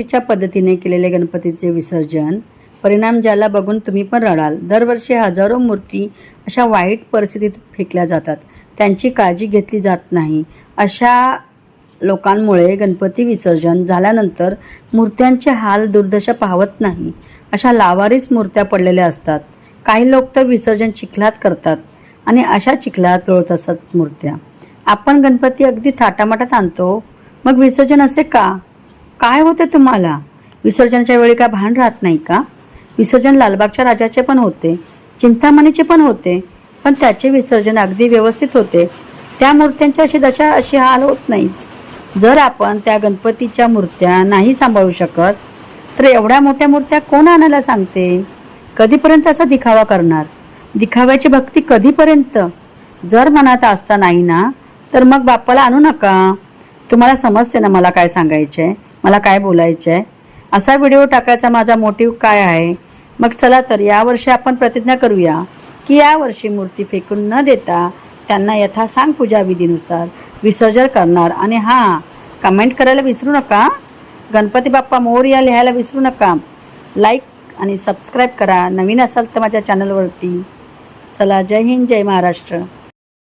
चुकीच्या पद्धतीने केलेले गणपतीचे विसर्जन. परिणाम ज्याला बघून तुम्ही पण रडाल. दरवर्षी हजारो मूर्ती अशा वाईट परिस्थितीत फेकल्या जातात. त्यांची काळजी घेतली जात नाही. अशा लोकांमुळे गणपती विसर्जन झाल्यानंतर मूर्त्यांचे हाल दुर्दशा पाहवत नाही. अशा लावारीस मूर्त्या पडलेल्या असतात. काही लोक तर विसर्जन चिखलात करतात आणि अशा चिखलात रोळत असतात मूर्त्या. आपण गणपती अगदी थाटामाटात आणतो. मग विसर्जन असे का? काय होते तुम्हाला? विसर्जनाच्या वेळी काय भान राहत नाही का? विसर्जन लालबागच्या राजाचे पण होते चिंतामणीचे पण होते पण त्याचे विसर्जन अगदी व्यवस्थित होते. त्या मूर्त्यांची अशी दशा अशी हाल होत नाही. जर आपण त्या गणपतीच्या मूर्त्या नाही सांभाळू शकत तर एवढ्या मोठ्या मूर्त्या कोण आणायला सांगते? कधीपर्यंत असा दिखावा करणार? दिखाव्याची भक्ती कधीपर्यंत? जर मनात असता नाही ना तर मग बाप्पाला आणू नका. तुम्हाला समजते ना मला काय सांगायचं आहे मला काय बोलायचं आहे असा व्हिडिओ टाकायचा माझा मोटिव्ह काय आहे? मग चला तर यावर्षी आपण प्रतिज्ञा करूया की यावर्षी मूर्ती फेकून न देता त्यांना यथासांग पूजाविधीनुसार विसर्जन करणार. आणि हां कमेंट करायला विसरू नका. गणपती बाप्पा मोर या लिहायला विसरू नका. लाईक आणि सबस्क्राईब करा. नवीन असाल तर माझ्या चॅनलवरती चला जय हिंद जय महाराष्ट्र.